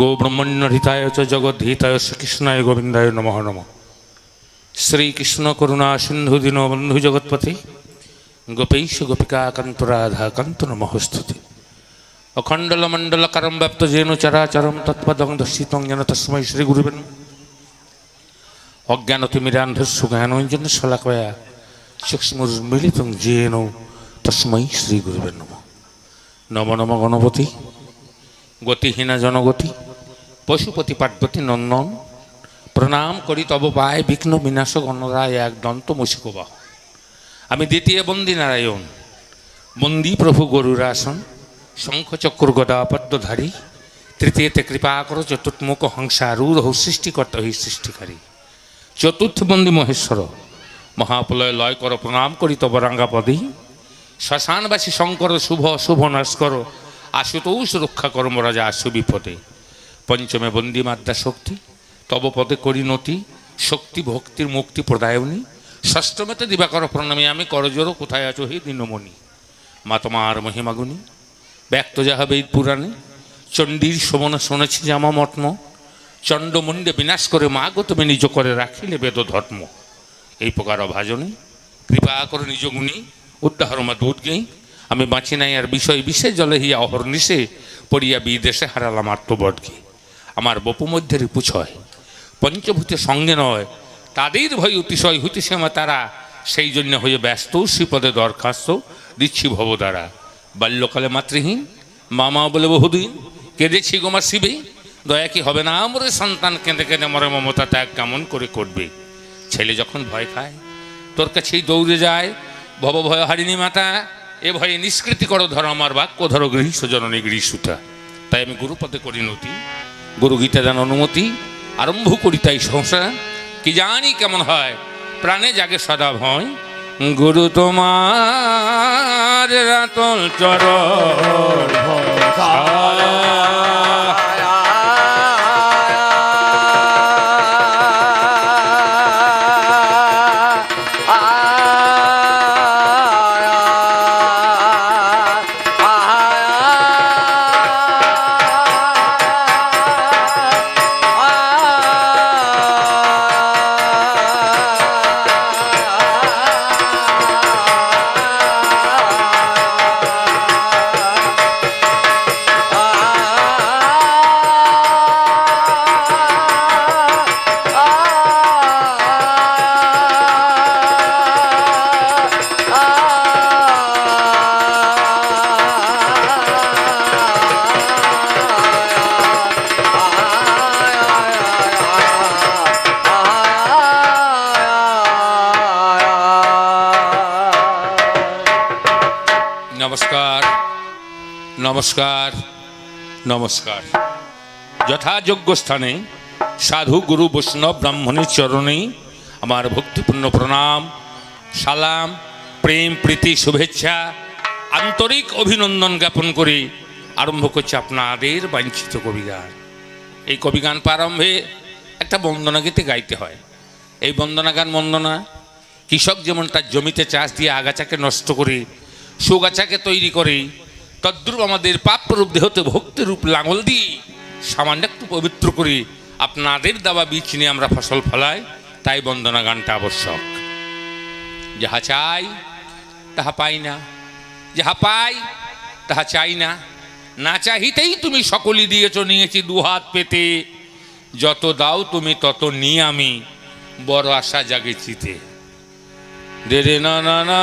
গোব্রহ্মণ্য হৃতায় চ জগৎ জগদ্ধিতায় শ্রীকৃষ্ণায় গোবিন্দায় নমঃ নম। শ্রীকৃষ্ণ করুণা সিন্ধু দীন বন্ধু জগৎপতি গোপৈশ গোপিকা কান্ত রাধা কান্ত নমস্তুতি। অখণ্ডল মণ্ডল করম ব্যাপ্ত যেন চরাচরম তৎপদং দর্শিতং যেন তস্মৈ শ্রী গুরুবেন। অজ্ঞানতিমিরান্ধস্য জ্ঞানঞ্জন শলাকয়া সূক্ষ্মুর্মিলিতং যেন তস্মৈ শ্রী গুরুবে নম। নম নম গণপতি। গতিহীনা জনগতি, পশুপতি পার্বতী নন্দন, প্রণাম করি তব পায় বিঘ্ন বিনাশ গণরায় এক দন্ত মুশিকবাহ আমি দ্বিতীয় বন্দী নারায়ণ, বন্দী প্রভু গরুর আসন শঙ্খচক্র গদা পদ্মধারী তৃতীয়তে কৃপা করো চতুর্থমুখ হংসারূঢ় সৃষ্টিকর্তা হই সৃষ্টিকারী। চতুর্থ বন্দী মহেশ্বর মহাপ্রলয় লয় কর প্রণাম করি তব রাঙ্গাপদী। শ্মশানবাসী শঙ্কর, শুভ শুভ নাশ করো আশুতোষ রক্ষা কর্ম রাজা, আশু বিপদে। পঞ্চমে বন্দী মাদ্রা শক্তি, তব পদে করিনতি শক্তি ভক্তির মুক্তি প্রদায়নী। ষষ্ঠমেতে দিবাকর প্রণামী, আমি করজোর, কোথায় আছো হে দিনমণি? মা তোমার মহিমাগুনি ব্যক্ত যাহা বেদ পুরাণে, চণ্ডীর সমন শুনেছি জামা মটন চণ্ডমুণ্ডে বিনাশ করে মা গো, তুমি নিজ করে রাখিলে বেদ ধর্ম। এই প্রকার অভাজনে, কৃপা করে নিজ গুণী উদ্দাহরমা দুধ গেই। আমি বাঁচি নাই আর বিষয় বিশেষ জলে হিয়া অহর্নিশে পড়িয়া বিদেশে হারালাম আত্মবটকে। আমার বপু মধ্যে রিপুছয় পঞ্চভূতে সঙ্গে নয়, তাদের ভয় অতিশয় হইতেছে আমার তারা, সেই জন্য হয়ে ব্যস্ত, শ্রীপদে দরখাস্ত দিচ্ছি ভবদ্বারা। বাল্যকালে মাতৃহীন, মামা বলে বহুদিন, কেঁদেছি গোমা শিবে, দয়া কি হবে না আমরে সন্তান কেঁদে কেঁদে মরে মমতা ত্যাগ কেমন করে করবে। ছেলে যখন ভয় খায়, তোর কাছেই দৌড়ে যায় ভব ভয় হারিণী মাতা এ ভয়ে নিষ্কৃতি করো ধরো আমার বাক্য, ধরো গৃহীষ জননী গৃহীসুতা তাই আমি গুরুপদে করি নতি। গুরু গীতা দেন অনুমতি, আরম্ভ করি তাই সংসার কি জানি কেমন হয়, প্রাণে জাগে সদা ভয়। গুরু তোমার চর নমস্কার নমস্কার। যথাযোগ্য স্থানে সাধু গুরু বৈষ্ণব ব্রাহ্মণের চরণে আমার ভক্তিপূর্ণ প্রণাম, সালাম, প্রেম, প্রীতি, শুভেচ্ছা, আন্তরিক অভিনন্দন জ্ঞাপন করে আরম্ভ করছে আপনাদের বাঞ্ছিত কবিগান। এই কবিগান প্রারম্ভে একটা বন্দনা গীতে গাইতে হয়। এই বন্দনা গান বন্দনা কৃষক যেমন তার জমিতে চাষ দিয়ে আগাছাকে নষ্ট করে, সুগাছাকে তৈরি করে তদ্রূপ আমাদের পাপরূপ, দেহতে ভক্তিরূপ লাঙল দিয়ে সামান্য একটু পবিত্র করে আপনাদের দাবা বীজ নিয়ে আমরা ফসল ফলাই, তাই বন্দনা গানটা আবশ্যক। যাহা চাই, তাহা পাই না। যাহা পাই, তাহা চাই না। না চাহিতেই তুমি সকলই দিয়েছ, নিয়েছি দুহাত পেতে। যত দাও তুমি তত নিয়ে আমি, বড় আশা জাগেছিতে দে রে না না না।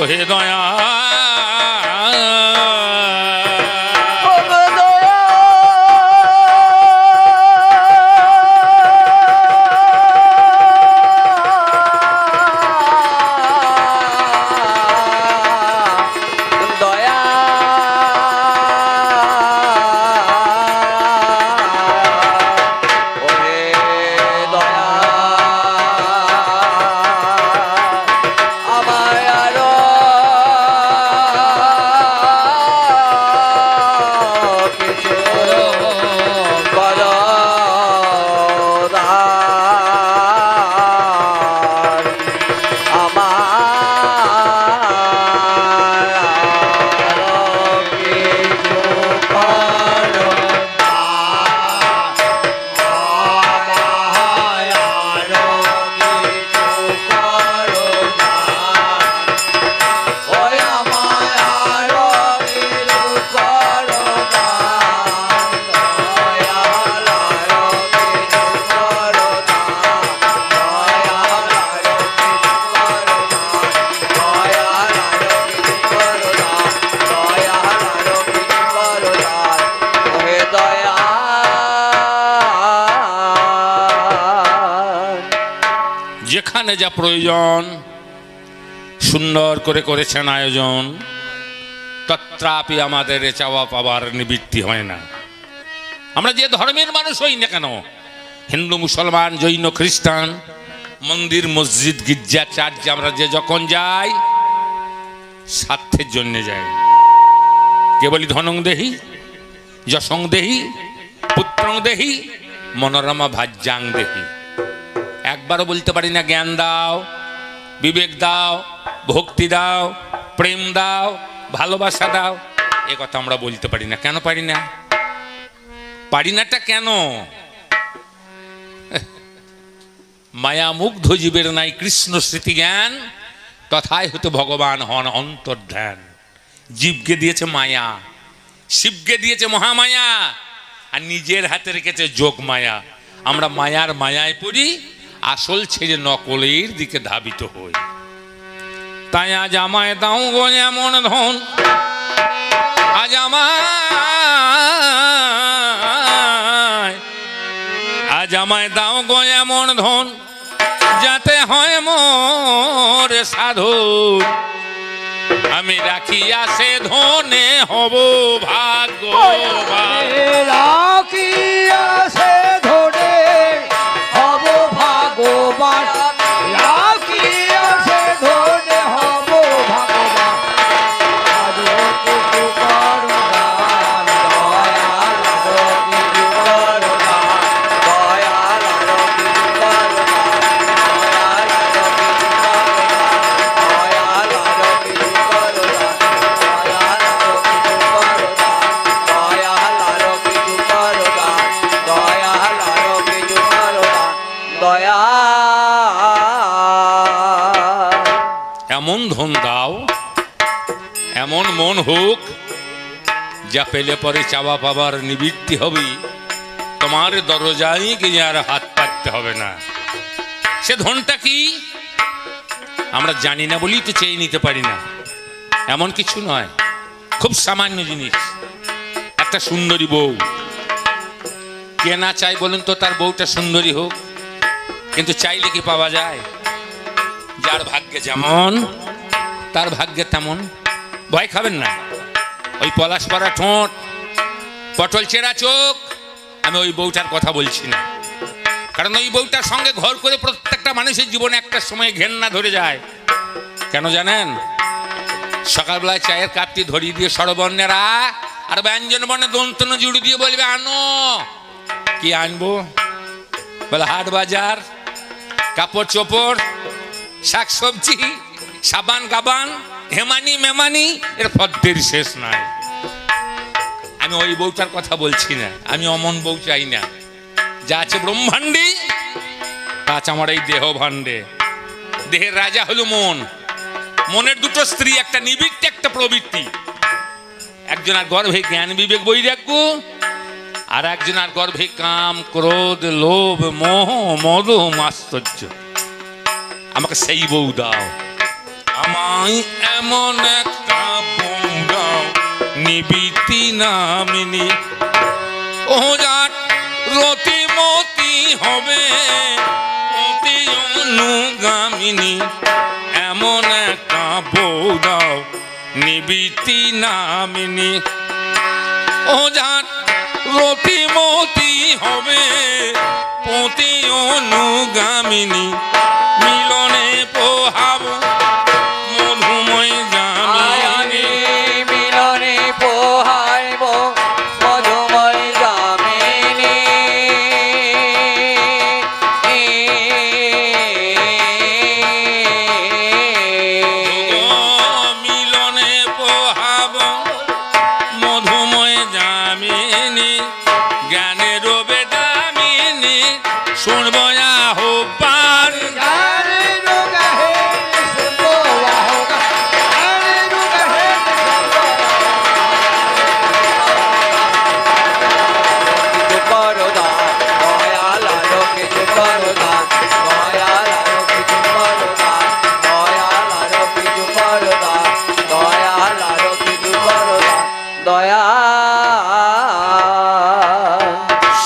ওহে দয়া যেখানে যা প্রয়োজন, সুন্দর করে করেছেন আয়োজন, তত্রাপি আমাদের চাওয়া পাওয়ার নিবৃত্তি হয় না। আমরা যে ধর্মের মানুষ হই না কেন? হিন্দু, মুসলমান, জৈন, খ্রিস্টান, মন্দির, মসজিদ, গির্জা, চার্চে, আমরা যে যখন যাই স্বার্থের জন্য যাই। কে বলি ধনং দেহি, যশং দেহি, পুত্রং দেহি, মনোরমা ভাজ্যাং দেহি। একবারও বলতে পারি না, জ্ঞান দাও, বিবেক দাও, ভক্তি দাও, প্রেম দাও, ভালোবাসা দাও। এ কথা আমরা বলতে পারি না। কেন পারি না? পারি নাটা কেন? মায়া মুগ্ধ জীবের নাই কৃষ্ণ স্মৃতি জ্ঞান, তথায় হতে ভগবান হন অন্তর্ধ্যান। জীবকে দিয়েছে মায়া, শিবকে দিয়েছে মহামায়া, আর নিজের হাতে রেখেছে যোগ মায়া আমরা মায়ার মায়ায় পড়ি আসল ছেড়ে নকলের দিকে ধাবিত হই। তাই আজ আমায় দাও গো এমন ধন। আজ আমায় আজ আমায় দাও গো এমন ধন, যাতে হয় মোর সাধু। আমি রাখিয়া সে ধনে হব ভাগ্যবান। রাখিয়া দয়াল এমন ধন দাও, এমন মন হোক, যা পেলে পরে চাওয়া পাবার নিবৃত্তি হবে। তোমার দরজায় গিয়ে আর হাত পাততে হবে না। সে ধনটা কি? আমরা জানি না বলেই তো চেয়ে নিতে পারি না। এমন কিছু নয়, খুব সামান্য জিনিস। একটা সুন্দরী বউ। কে না চাই বলুন তো তার বউটা সুন্দরী হোক? কিন্তু চাইলে কি পাওয়া যায়? যার ভাগ্যে যেমন, তার ভাগ্যে তেমন। ভয় খাবেন না। ওই পলাশ পরা ঠোঁট, পটল চেরা চোখ, আমি ওই বউটার কথা বলছি না। কারণ ওই বউটার সঙ্গে ঘর করে প্রত্যেকটা মানুষের জীবনে একটা সময় ঘেন্না ধরে যায়। কেন জানেন? সকালবেলায় চায়ের কাপটি ধরিয়ে দিয়ে সরবর্ণেরা আর ব্যঞ্জন বর্ণে দন্তন জুড়ি দিয়ে বলবে, আনো, কি আনব? বলে, হাট বাজার কাপড় চোপড় শাক সবজি সাবান গাবান, হেমানি মেমানি, এর পদ্মের শেষ নাই। আমি ওই বউটার কথা বলছি না, আমি অমন বউ চাই না। যা আছে ব্রহ্মাণ্ডে, তা আছে আমার এই দেহ ভাণ্ডে। দেহের রাজা হলো মন। মনের দুটো স্ত্রী, একটা নিবৃত্তি একটা প্রবৃত্তি। একজন আর গর্ভে জ্ঞান বিবেক রাখব আর একজন আর গর্ভে কাম, ক্রোধ, লোভ, মোহ মদ মাশ্চর্য আমাকে সেই বউ দাও। আমায় এমন একটা বউ দাও নিবিতি নামিনী। ও যার রতিমতি হবে অতি অনুগামিনী। এমন একটা বউ দাও নিবিতি নামিনী। ও যার রতিমতি হবে পতি অনুগামিনী।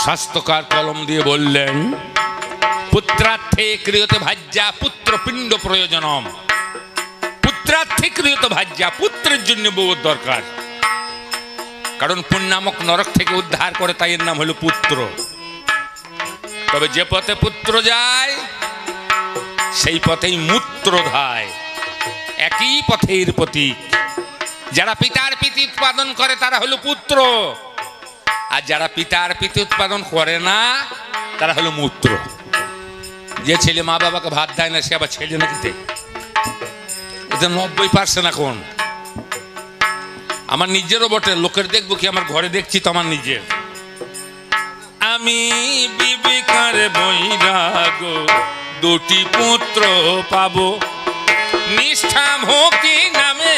স্বাস্থ্যকার কলম দিয়ে বললেন, পুত্রার্থে ক্রিয়তে ভাজ্যা পুত্র পিণ্ড প্রয়োজনম। পুত্রার্থে ক্রিয়ত ভাজ্যা পুত্রের জন্য বউর দরকার। কারণ পুণ্যামক নরক থেকে উদ্ধার করে তাই এর নাম হলো পুত্র। তবে যে পথে পুত্র যায়, সেই পথেই মূত্র ধায় একই পথের প্রতীক। যারা পিতার পিতি উৎপাদন করে, তারা হলো পুত্র। আর যারা পিতার পিতি উৎপাদন করে না, তারা হলো মূত্র। যে ছেলে মা বাবাকে ভাত দেয় না, সে আবার ছেলে নাকি দেয় এটা নব্বই পার্সেন্ট এখন। আমার নিজেরও বটে, লোকের দেখব কি, আমার ঘরে দেখছি তো আমার নিজের। আমি বিবেকার বৈরাগ, দুটি পুত্র পাবো। নিষ্ঠা ভক্তি নামে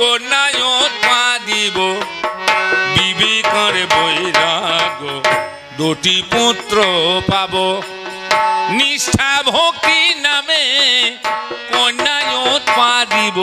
কন্যায় পা দিব বিবেকার বৈরাগ, দুটি পুত্র পাবো। নিষ্ঠা ভক্তি নামে কন্যায় পা দিব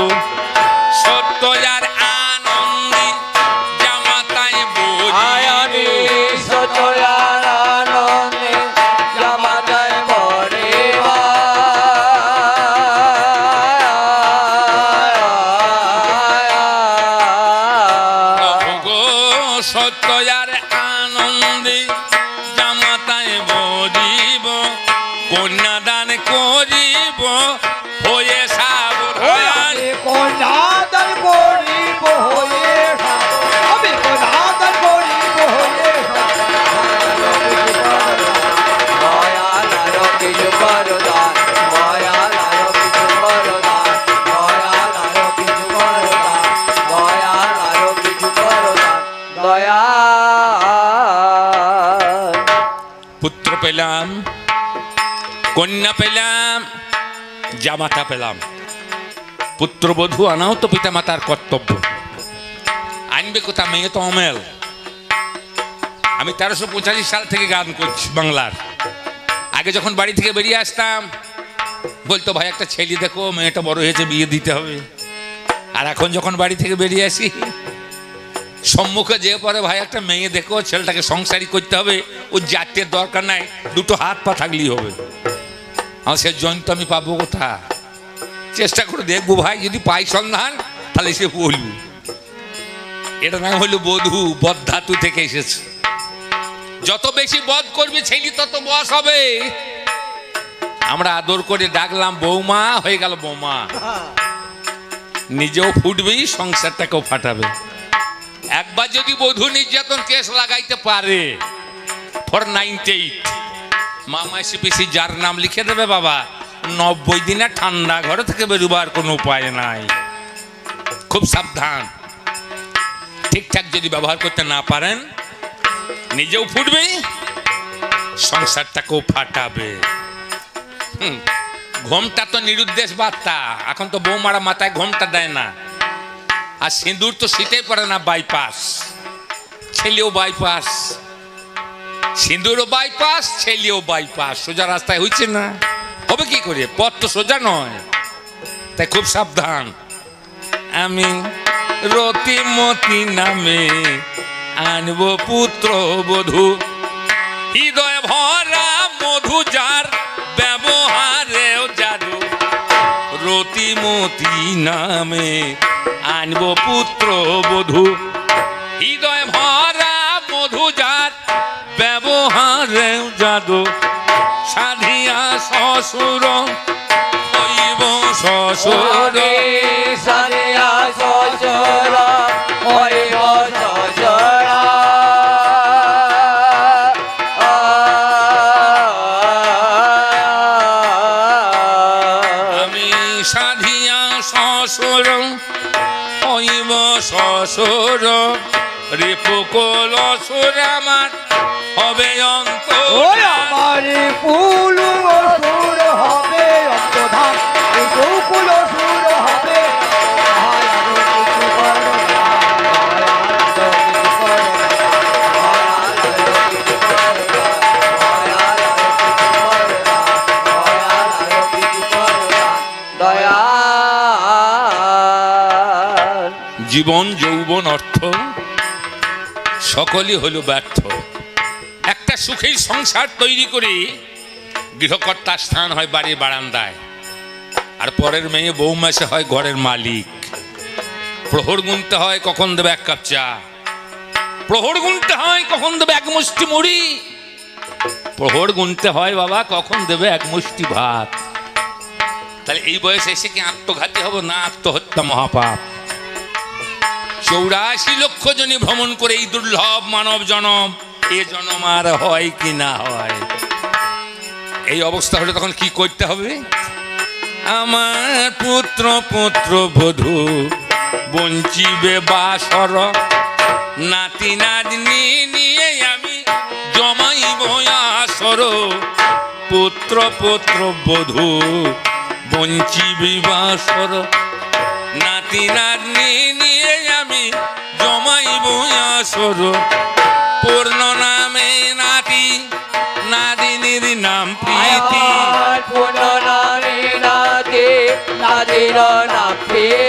পেলাম, কন্যা পেলাম, জামাতা পেলাম। পুত্রবধূ আনাও তো পিতামাতার কর্তব্য। আনবে কোথা মেয়ে তো অমেল। আমি তেরোশো পঁচাশি সাল থেকে গান করছি বাংলার। আগে যখন বাড়ি থেকে বেরিয়ে আসতাম, বলতো, ভাই, একটা ছেলে দেখো, মেয়েটা বড় হয়েছে, বিয়ে দিতে হবে। আর এখন যখন বাড়ি থেকে বেরিয়ে আসি সম্মুখে যে পরে ভাই, একটা মেয়ে দেখো, ছেলেটাকে সংসারই করতে হবে। ও জাতের দরকার নাই, দুটো হাত পা থাকলেই হবে। আমার সে জয়েন্ট আমি পাবো কোথা চেষ্টা করে দেখব ভাই, যদি পাই সন্ধান তাহলে সে বলব। এটা না হলো বধূ বদ্ধাতু থেকে এসেছে। যত বেশি বধ করবে ছেলে, তত বস হবে। আমরা আদর করে ডাকলাম, বৌমা, হয়ে গেল বৌমা। নিজেও ফুটবেই সংসারটাকেও ফাটাবে। একবার যদি বধূ নির্যাতন কেস লাগাইতে পারে ফর নাইনটি এইট মামা সিপিসি যার নাম লিখে দেবে বাবা, নব্বই দিনে ঠান্ডা ঘরে থেকে বেরোবার কোনো উপায় নাই। খুব সাবধান। ঠিকঠাক যদি ব্যবহার করতে না পারেন, নিজেও ফুটবে, সংসারটাকেও ফাটাবে। ঘোমটা তো নিরুদ্দেশ বার্তা, এখন তো বৌমারা মাথায় ঘোমটা দেয় না। আর সিঁদুর তো শীতেই পড়ে না বাইপাস ছেলেও বাইপাস সিঁদুরও বাইপাস ছেলেও বাইপাস সোজা রাস্তায় হয়েছে না। হবে কি করে? পথ তো সোজা নয়। তাই খুব সাবধান। আমি রতিমতি নামে আনব পুত্র বধূ। হৃদয় ভরা মধু যার, ব্যবহারেও জাদু। রতিমতি নামে আনব পুত্র বধু। হৃদয় ভরা মধু যার ব্যবহার জাদু। সাধিয়া শ্বশুর শ্বশুর সাধিয়া শ্বশুর রিপুকল সুর আমার হবে অন্ত আমার হবে অন্তধান হবে জীবন যৌবন অর্থ সকলই হলো ব্যর্থ। একটা সুখের সংসার তৈরি করে গৃহকর্তার স্থান হয় বাড়ির বারান্দায়, আর পরের মেয়ে বউ মাসে হয় ঘরের মালিক। প্রহর গুনতে হয়, কখন দেবে এক কাপ চা? প্রহর গুনতে হয়, কখন দেবে এক মুষ্টি মুড়ি? প্রহর গুনতে হয়, বাবা, কখন দেবে এক মুষ্টি ভাত? তাহলে এই বয়সে এসে কি আত্মঘাতী হব না আত্মহত্যা মহাপাপ? চৌরাশি লক্ষ জনই ভ্রমণ করে এই দুর্লভ মানব জনম, এ জনম আর হয় কি না হয়? এই অবস্থা হলে তখন কি করতে হবে? আমার পুত্র পুত্র, বধূ, বঞ্চিবে বাসর, নাতি, নাতনি নিয়ে আমি জমাইব আসর। পুত্র পুত্র, বধূ, বঞ্চিবে বাসর, নাতি, নাতনি আসর পূর্ণ নামে নাতি নাদিনীর নাম প্রীতি। পূর্ণ নামে নাতি নাতে নাম পেতে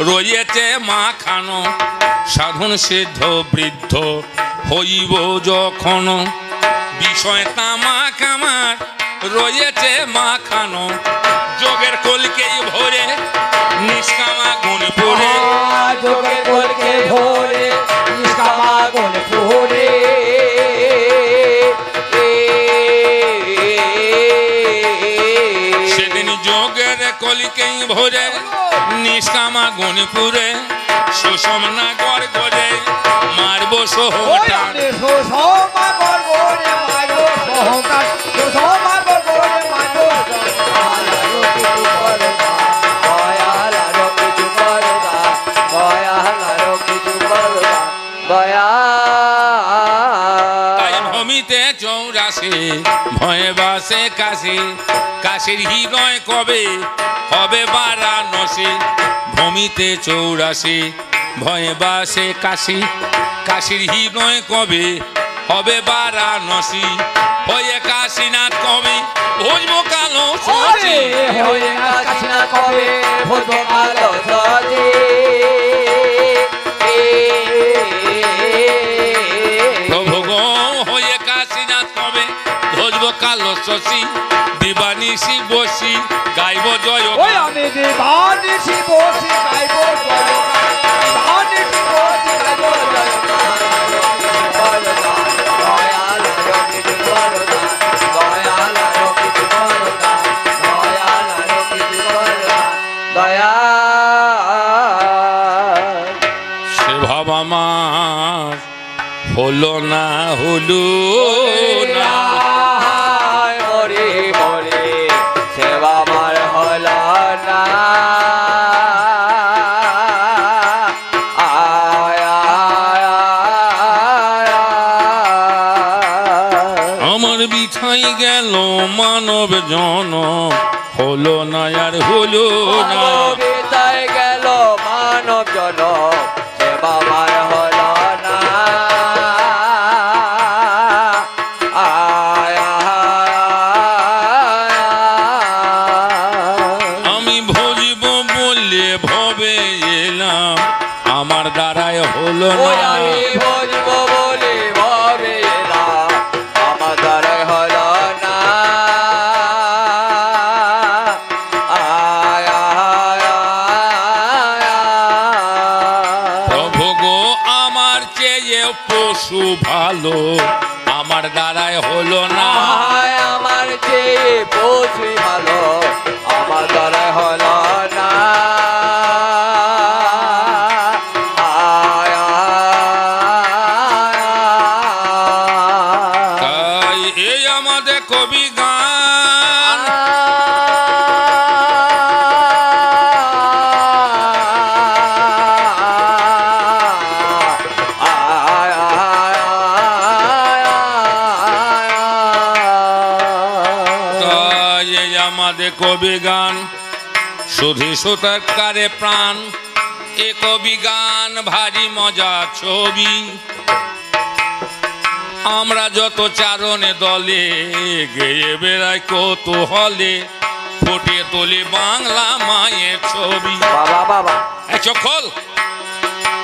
রয়েছে মা খানো সাধন সিদ্ধ, বৃদ্ধ হইব যখন। বিষয় তামা কামার রয়েছে মা খানো যোগের কলকেই ভরে নিষ্কামা গুণ পড়ে। যোগে বলকে ভোরে নিষ্কামা গুণ ভোরে কলিকেই ভরে নিষ্কামা গুণপুরে সুষম না গড় করে মারব সোহটান চৌরাশি ভয়ে বাসে কাশি। কাশির হৃদয় কবে হবে বারাণসী? ভূমিতে চৌরাশি, ভয়ে বাসে কাশি। কাশির হৃদয় কবে হবে বারাণসী? হয়ে কাশীনাথ কবে ভোজব কালো সচি কবে ভূত কালো দিবানিশি বসি গাইব জয় ওই আমি দিবানিশি বসি গাইব জয়গান দিবানিশি বসি গাইব দয়াল আরও কিছু মানব জন হলো না আর হলো না। গেল মানব জন সেবা আমার হল না। আমি ভজিব বললে ভবে এলাম আমার দ্বারায় হলো না। আমাদের কবি গান। আমাদের কবি গান, সুধি সুতার কারে প্রাণ। এ কবি গান, ভারী মজা ছবি। আমরা যত চারণে দলে গেয়ে বেড়াই কত হলে ফুটে তোলে বাংলা মায়ের ছবি। বাবা বাবা। চোখ